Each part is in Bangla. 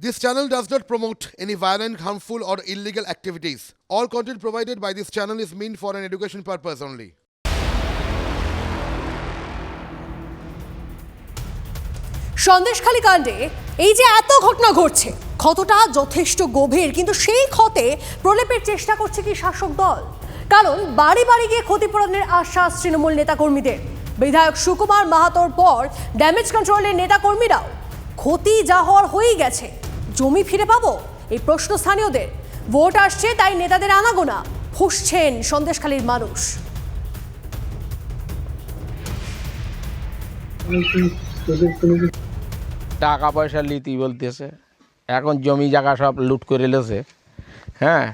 This channel does not promote any violent, harmful, or illegal activities. All content provided by this channel is meant for an education purpose only. Sandeshkhali কাণ্ডে এই যে এত ঘটনা ঘটছে ক্ষতটা যথেষ্ট গভীর কিন্তু সেই ক্ষতে প্রলেপের চেষ্টা করছে কি শাসক দল কারণ বাড়ি বাড়ি গিয়ে ক্ষতিপূরণের আশ্বাস তৃণমূল নেতাকর্মীদের বিধায়ক সুকুমার মাহাতোর পর ড্যামেজ কন্ট্রোলের নেতাকর্মীরাও ক্ষতি যা হওয়ার হয়েই গেছে জমি ফিরে পাবো? এই প্রশ্ন স্থানীয়দের। ভোট আসছে, তাই নেতাদের আনাগোনা। ফুসছেন সন্দেশখালীর মানুষ। টাকা পয়সা লিতি বলতেছে। এখন জমি জায়গা সব লুট করে লেছে। হ্যাঁ?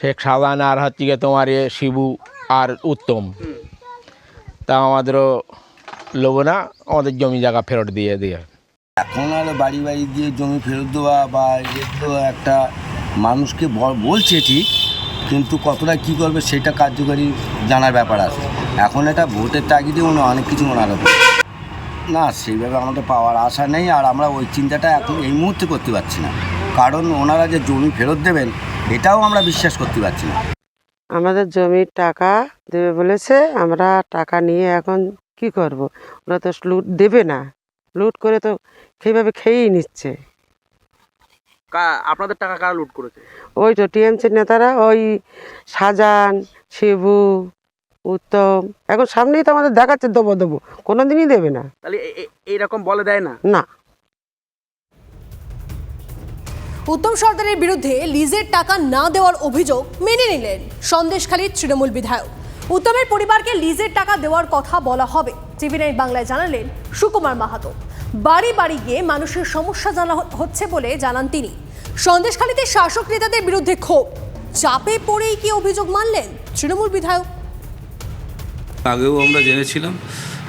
শেখ শাহজাহান আর হচ্ছে গিয়ে তোমার এ শিবু আর উত্তম। তা আমাদেরও লোবো না, আমাদের জমি জায়গা ফেরত দিয়ে দিয়ে। এখন আর বাড়ি বাড়ি দিয়ে জমি ফেরত দেওয়া বা এগুলো একটা মানুষকে বলছে ঠিক, কিন্তু কতটা কি করবে সেটা কার্যকরী জানার ব্যাপার আছে। এখন এটা ভোটের তাগিদে মনে অনেক কিছু মনে হবে না, সেইভাবে আমাদের পাওয়ার আশা নেই আর আমরা ওই চিন্তাটা এখন এই মুহূর্তে করতে পারছি না। কারণ ওনারা যে জমি ফেরত দেবেন, এটাও আমরা বিশ্বাস করতে পারছি না। আমাদের জমির টাকা দেবে বলেছে, আমরা টাকা নিয়ে এখন কি করব? ওরা তো দেবে না। লুট করে তো সেইভাবে খেয়েই নিচ্ছে। আপনাদের টাকা কারা লুট করেছে? ওই তো টিএমসির নেতারা ওই শাহজাহান শিবু উত্তম এখন সামনেই তো আমাদের দেখাচ্ছে দেবো দেবো কোনো দিনই দেবে না। তাহলে এইরকম বলে দেয় না? না। উত্তম সর্দারের বিরুদ্ধে লিজের টাকা না দেওয়ার অভিযোগ মেনে নিলেন সন্দেশখালীর তৃণমূল বিধায়ক। উত্তমের পরিবারকে লিজের টাকা দেওয়ার কথা বলা হবে। টিভি নাইন বাংলায় জানালেন সুকুমার মাহাতো। বাড়ি বাড়ি গিয়ে মানুষের সমস্যা জানা হচ্ছে বলে জানান তিনি। সন্দেশখালীতে শাসক নেতাদের বিরুদ্ধে ক্ষোভ। চাপে পড়েই কি অভিযোগ মানলেন তৃণমূল বিধায়ক? আগেও আমরা জেনেছিলাম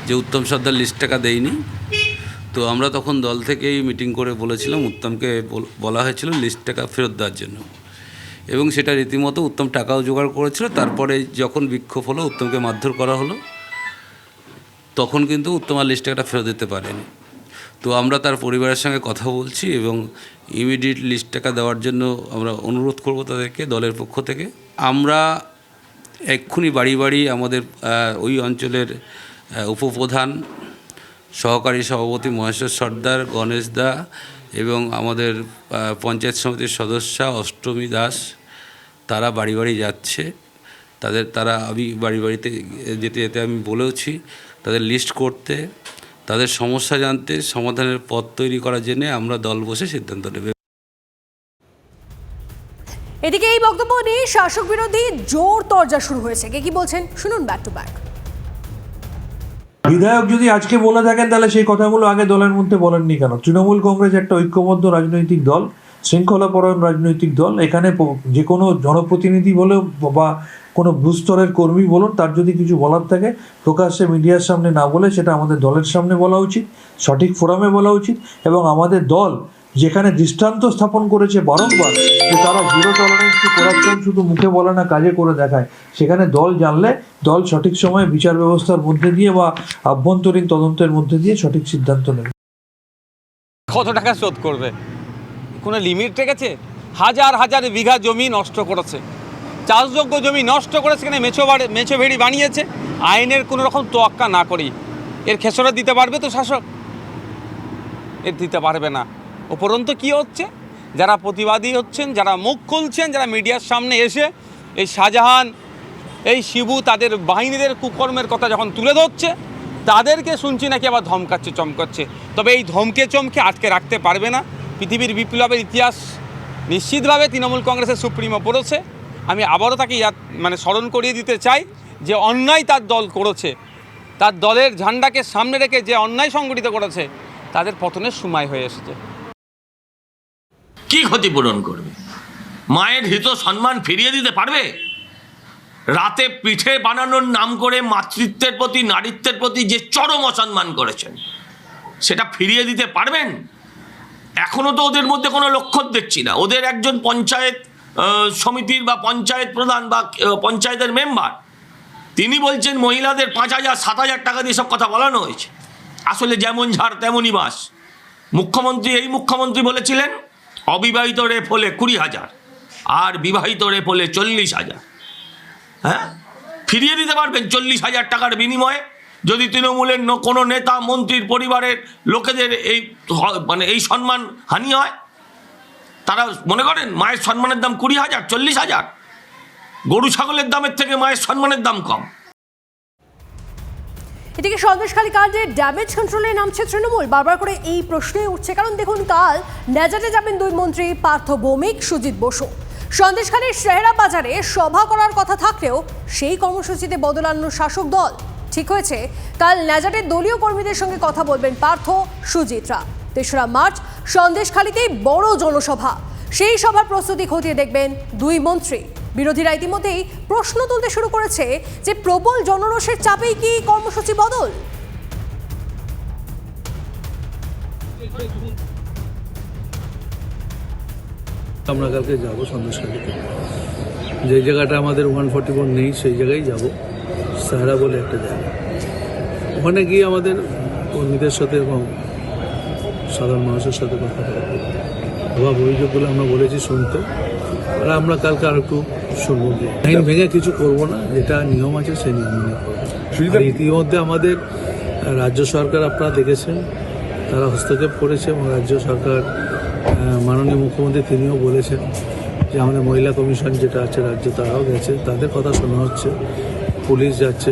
যে উত্তম সর্দার লিস্ট টাকা দেয়নি। তো আমরা তখন দল থেকেই মিটিং করে বলেছিলাম, উত্তমকে বল- হয়েছিল লিস্ট টাকা ফেরত দেওয়ার জন্য। এবং সেটা রীতিমতো উত্তম টাকাও জোগাড় করেছিল। তারপরে যখন বিক্ষোভ হলো, উত্তমকে মারধর করা হলো, তখন কিন্তু উত্তম আর লিস্ট টাকাটা ফেরত দিতে পারেনি। তো আমরা তার পরিবারের সঙ্গে কথা বলছি এবং ইমিডিয়েট লিস্ট টাকা দেওয়ার জন্য আমরা অনুরোধ করব তাদেরকে, দলের পক্ষ থেকে। আমরা এক্ষুনি বাড়ি বাড়ি আমাদের ওই অঞ্চলের উপপ্রধান, সহকারী সভাপতি মহেশ্বর সর্দার, গণেশ দা এবং আমাদের পঞ্চায়েত সমিতির সদস্যা অষ্টমী দাস, তারা বাড়ি বাড়ি যাচ্ছে। তাদের, তারা আমি বাড়ি বাড়িতে যেতে যেতে আমি বলেওছি, তাদের লিস্ট করতে। তাদের সমস্যা জানতে সমাধানের পথ তৈরি করার জন্য আমরা দল বসে সিদ্ধান্ত নেবে। এদিকে এই বক্তব্য নিয়ে শাসক বিরোধী জোর তরজা শুরু হয়েছে। কে কি বলছেন শুনুন ব্যাক টু ব্যাক বিধায়ক যদি আজকে বলে থাকেন তাহলে সেই কথাগুলো আগে দলের মধ্যে বলেননি কেন? তৃণমূল কংগ্রেস একটা ঐক্যবদ্ধ রাজনৈতিক দল। শৃঙ্খলাপরায়ণ রাজনৈতিক দল, এখানে যে কোনো জনপ্রতিনিধি বলেও বা কোনো ভূস্তরের কর্মী বলুন, তার যদি কিছু বলার থাকে, প্রকাশ্যে মিডিয়ার সামনে না বলে সেটা আমাদের দলের সামনে বলা উচিত, সঠিক ফোরামে বলা উচিত এবং আমাদের দল যেখানে দৃষ্টান্ত স্থাপন করেছে বারংবার, যে তারা জিরো টলারেন্স টু শুধু মুখে বলে না, কাজে করে দেখায়। সেখানে দল জানলে দল সঠিক সময়ে বিচার ব্যবস্থার মধ্যে দিয়ে বা আভ্যন্তরীণ তদন্তের মধ্যে দিয়ে সঠিক সিদ্ধান্ত নেবে। কত টাকা শোধ করবে? কোনো লিমিট রেখেছে, হাজার হাজার বিঘা জমি নষ্ট করেছে। চাষযোগ্য জমি নষ্ট করে সেখানে মেছো মেছো ভেড়ি বানিয়েছে। আইনের কোনো রকম তোয়াক্কা না করেই এর খেসরা দিতে পারবে তো শাসক? এর দিতে পারবে না। উপরন্ত কি হচ্ছে? যারা প্রতিবাদী হচ্ছেন, যারা মুখ খুলছেন, যারা মিডিয়ার সামনে এসে এই শাহজাহান, এই শিবু তাদের বাহিনীদের কুকর্মের কথা যখন তুলে ধরছে, তাদেরকে শুনছি নাকি আবার ধমকাচ্ছে, চমকাচ্ছে। তবে এই ধমকে চমকে আটকে রাখতে পারবে না। পৃথিবীর বিপ্লবের ইতিহাস নিশ্চিতভাবে তৃণমূল কংগ্রেসের সুপ্রিমো পড়েছে। আমি আবারও তাকে মানে স্মরণ করিয়ে দিতে চাই যে অন্যায় তার দল করেছে। তার দলের ঝান্ডাকে সামনে রেখে যে অন্যায় সংগঠিত করেছে, তাদের পতনের সময় হয়ে এসেছে। কি ক্ষতিপূরণ করবে? মায়ের হিত সম্মান ফিরিয়ে দিতে পারবে? রাতে পিঠে বানানোর নাম করে মাতৃত্বের প্রতি, নারীত্বের প্রতি যে চরম অসম্মান করেছেন, সেটা ফিরিয়ে দিতে পারবেন? এখনও তো ওদের মধ্যে কোনো লক্ষণ দেখছি না। ওদের একজন পঞ্চায়েত সমিতির বা পঞ্চায়েত প্রধান বা পঞ্চায়েতের মেম্বার, তিনি বলছেন, মহিলাদের পাঁচ হাজার, সাত হাজার টাকা দিয়ে সব কথা বলানো হয়েছে। আসলে যেমন ঝাড়, তেমনই বাস মুখ্যমন্ত্রী, এই মুখ্যমন্ত্রী বলেছিলেন, অবিবাহিত রেপ হলে কুড়ি হাজার, আর বিবাহিত রেপ হলে চল্লিশ হাজার। হ্যাঁ? ফিরিয়ে দিতে পারবেন চল্লিশ হাজার টাকার বিনিময়ে। যদি তৃণমূলের কোনো নেতা, মন্ত্রীর পরিবারের লোকেদের এই মানে এই সম্মান হানি হয়, তারা মনে করেন মায়ের সম্মানের দাম কুড়ি হাজার, চল্লিশ হাজার? গরু ছাগলের দামের থেকে মায়ের সম্মানের দাম কম। এদিকে সন্দেশখালী কাণ্ডে ড্যামেজ কন্ট্রোলে নামছে তৃণমূল। বারবার করে এই প্রশ্নই উঠছে, কারণ দেখুন, কাল নেজাটে যাবেন দুই মন্ত্রী পার্থ ভৌমিক সুজিত বসু। সন্দেশখালীর শেহরা বাজারে সভা করার কথা থাকলেও সেই কর্মসূচিতে বদল আনলো শাসক দল। ঠিক হয়েছে। কাল নেজাটের দলীয় কর্মীদের সঙ্গে কথা বলবেন পার্থ সুজিতরা তেসরা মার্চ সন্দেশখালীতেই বড় জনসভা। সেই সভার প্রস্তুতি খতিয়ে দেখবেন দুই মন্ত্রী। বিরোধীরা ইতিমধ্যেই প্রশ্ন তুলতে শুরু করেছে যে প্রবল জনরোষের চাপেই কি কর্মসূচি বদল? আমরা কালকে যাব সন্দেশখালীতে। যে জায়গাটা আমাদের ওয়ান ফর্টি ফোর নেই, সেই জায়গায় যাব। সাহারা বলে একটা জায়গা। ওখানে গিয়ে আমাদের কর্মীদের সাথে এবং সাধারণ মানুষের সাথে কথা বলব অভাব অভিযোগগুলো আমরা বলেছি শুনতে। আর আমরা কালকে আর একটু শুনব আইন ভেঙে কিছু করব না যেটা নিয়ম আছে সেই নিয়ম মেনে করব ইতিমধ্যে আমাদের রাজ্য সরকার আপনারা দেখেছেন তারা হস্তক্ষেপ করেছে এবং রাজ্য সরকার মাননীয় মুখ্যমন্ত্রী তিনিও বলেছেন যে আমাদের মহিলা কমিশন যেটা আছে রাজ্যে তারাও গেছে। তাদের কথা শোনা হচ্ছে। পুলিশ যাচ্ছে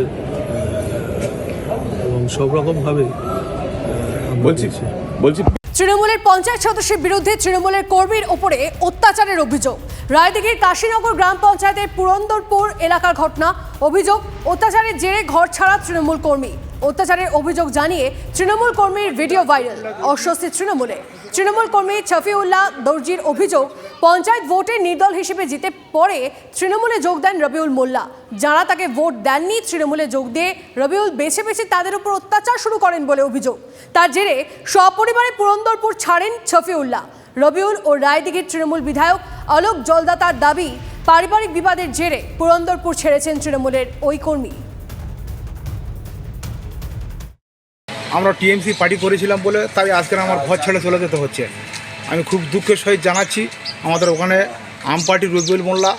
এবং সব রকমভাবে বলছি বলছি তৃণমূলের পঞ্চায়েত সদস্যের বিরুদ্ধে তৃণমূলের কর্মীর ওপরে অত্যাচারের অভিযোগ। রায়দিঘির কাশীনগর গ্রাম পঞ্চায়েতের পুরন্দরপুর এলাকার ঘটনা অভিযোগ অত্যাচারের জেরে ঘর ছাড়া তৃণমূল কর্মী। অত্যাচারের অভিযোগ জানিয়ে তৃণমূল কর্মীর ভিডিও ভাইরাল। অস্বস্তি তৃণমূলে। তৃণমূল কর্মী ছফিউল্লাহ দর্জির অভিযোগ, পঞ্চায়েত ভোটে নির্দল হিসেবে জিতে পরে তৃণমূলে যোগ দেন রবিউল মোল্লা। যারা তাকে ভোট দেননি, তৃণমূলে যোগ দিয়ে রবিউল বেছে বেছে তাদের উপর অত্যাচার শুরু করেন বলে অভিযোগ। তার জেরে সপরিবারে পুরন্দরপুর ছাড়েন ছফিউল্লাহ রবিউল ও রায়দিঘির তৃণমূল বিধায়ক অলোক জলদাতার দাবি, পারিবারিক বিবাদের জেরে পুরন্দরপুর ছেড়েছেন তৃণমূলের ওই কর্মী। আমরা টিএমসি পার্টি করেছিলাম বলে তাই আজকের আমার ঘর ছেড়ে চলে যেতে হচ্ছে। আমি খুব দুঃখের সহিত জানাচ্ছি আমাদের ওখানে আম পার্টি রবিউল মোল্লা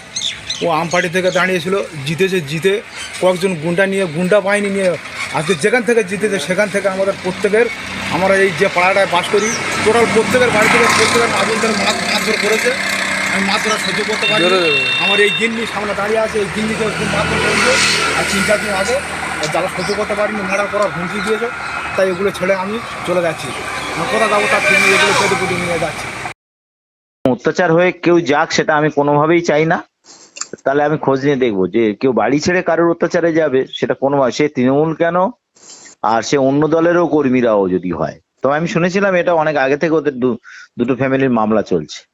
ও আম পার্টি থেকে দাঁড়িয়েছিল জিতেছে জিতে কয়েকজন গুন্ডা নিয়ে গুন্ডা বাহিনী নিয়ে আজকে যেখান থেকে জিতেছে সেখান থেকে আমাদের প্রত্যেকের আমরা এই যে পাড়াটায় বাস করি টোটাল প্রত্যেকের বাড়ি থেকে প্রত্যেকের আগুনদের মারধর করেছে। আমি মাত্রা সহ্য করতে পারি। আমার এই গিন্নি সামনে দাঁড়িয়ে আছে এই গিন্নিকে খুব করেছে। আর তিন চার দিন আগে যারা সহ্য করতে পারিনি মারার করার হুমকি দিয়েছে। তাই এগুলো ছেড়ে আমি চলে যাচ্ছি। কোথা যাব তার ঠিক এগুলো পেটে পুটে নিয়ে যাচ্ছি। অত্যাচার হয়ে কেউ যাক সেটা আমি কোনোভাবেই চাই না। তাহলে আমি খোঁজ নিয়ে দেখব যে কেউ বাড়ি ছেড়ে কারোর অত্যাচারে যাবে সেটা কোনো সে তৃণমূল কেন? আর সে অন্য দলেরও কর্মীরাও যদি হয়। তো আমি শুনেছিলাম এটা অনেক আগে থেকে ওদের দু- দুটো ফ্যামিলির মামলা চলছে।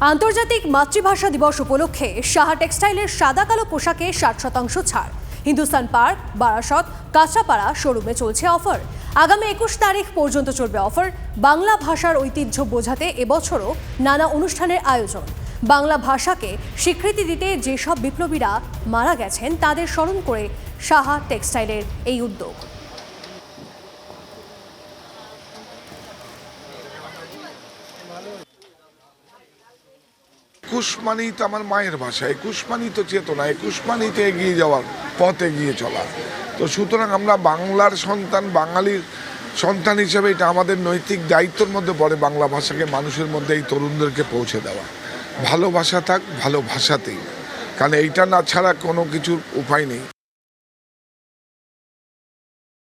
আন্তর্জাতিক মাতৃভাষা দিবস উপলক্ষে সাহা টেক্সটাইলের সাদা কালো পোশাকে ষাট শতাংশ ছাড়। হিন্দুস্তান পার্ক বারাসত, কাঁচাপাড়া শোরুমে চলছে অফার। আগামী একুশ তারিখ পর্যন্ত চলবে অফার। বাংলা ভাষার ঐতিহ্য বোঝাতে এবছরও নানা অনুষ্ঠানের আয়োজন। বাংলা ভাষাকে স্বীকৃতি দিতে যেসব বিপ্লবীরা মারা গেছেন, তাদের স্মরণ করে সাহা টেক্সটাইলের এই উদ্যোগ। একুশ মানেই তো আমার মায়ের ভাষা, একুশ মানেই তো চেতনা, একুশ মানেই তো এগিয়ে যাওয়ার পথ এগিয়ে চলা। তো সুতরাং আমরা বাংলার সন্তান, বাঙালির সন্তান হিসেবে এটা আমাদের নৈতিক দায়িত্বর মধ্যে পড়ে বাংলা ভাষাকে, মানুষের মধ্যে এই তরুণদেরকে পৌঁছে দেওয়া। ভালোবাসা থাক, ভালো ভাষাতেই। কারণ এইটা না ছাড়া কোনো কিছুর উপায় নেই।